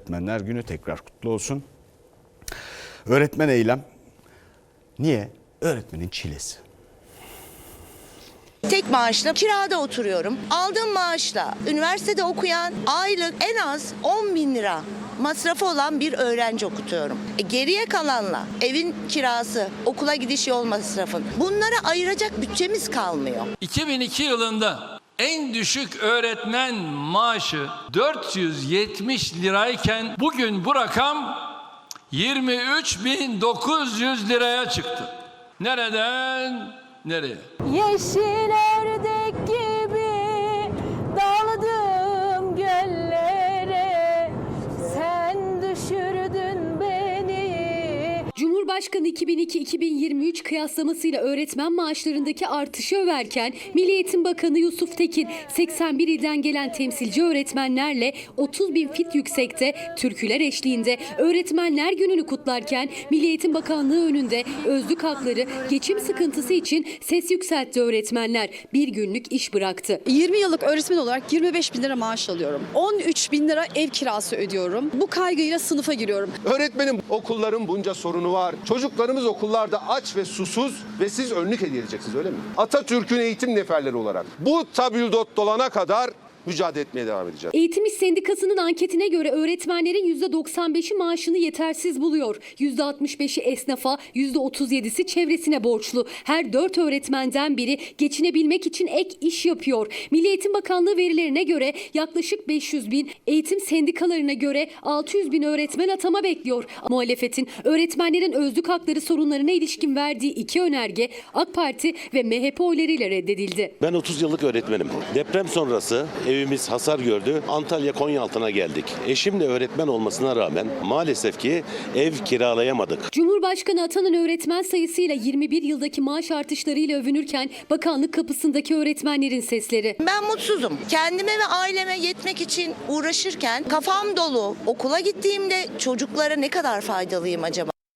Öğretmenler Günü tekrar kutlu olsun. Öğretmen eylem. Niye? Öğretmenin çilesi. Tek maaşla kirada oturuyorum. Aldığım maaşla üniversitede okuyan aylık en az 10 bin lira masrafı olan bir öğrenci okutuyorum. E, geriye kalanla evin kirası, okula gidiş yol masrafın bunlara ayıracak bütçemiz kalmıyor. 2002 yılında en düşük öğretmen maaşı 470 lirayken bugün bu rakam 23.900 liraya çıktı. Nereden nereye? Yeşil Cumhurbaşkanı 2002-2023 kıyaslamasıyla öğretmen maaşlarındaki artışı överken Milli Eğitim Bakanı Yusuf Tekin 81 ilden gelen temsilci öğretmenlerle 30 bin fit yüksekte türküler eşliğinde öğretmenler gününü kutlarken Milli Eğitim Bakanlığı önünde özlük hakları geçim sıkıntısı için ses yükseltti öğretmenler. Bir günlük iş bıraktı. 20 yıllık öğretmen olarak 25 bin lira maaş alıyorum. 13 bin lira ev kirası ödüyorum. Bu kaygıyla sınıfa giriyorum. Öğretmenim okulların bunca sorunu var. Çocuklarımız okullarda aç ve susuz ve siz önlük hediye edeceksiniz öyle mi? Atatürk'ün eğitim neferleri olarak bu tabildot dolana kadar mücadele etmeye devam edeceğiz. Eğitim İş Sendikası'nın anketine göre öğretmenlerin %95'i maaşını yetersiz buluyor. %65'i esnafa, %37'si çevresine borçlu. Her 4 öğretmenden biri geçinebilmek için ek iş yapıyor. Milli Eğitim Bakanlığı verilerine göre yaklaşık 500 bin, eğitim sendikalarına göre 600 bin öğretmen atama bekliyor. Muhalefetin öğretmenlerin özlük hakları sorunlarına ilişkin verdiği iki önerge AK Parti ve MHP oylarıyla reddedildi. Ben 30 yıllık öğretmenim. Deprem sonrası evimiz hasar gördü. Antalya Konyaaltı'na geldik. Eşim de öğretmen olmasına rağmen maalesef ki ev kiralayamadık. Cumhurbaşkanı atanan öğretmen sayısıyla 21 yıldaki maaş artışlarıyla övünürken bakanlık kapısındaki öğretmenlerin sesleri. Ben mutsuzum. Kendime ve aileme yetmek için uğraşırken kafam dolu. Okula gittiğimde çocuklara ne kadar faydalıyım acaba?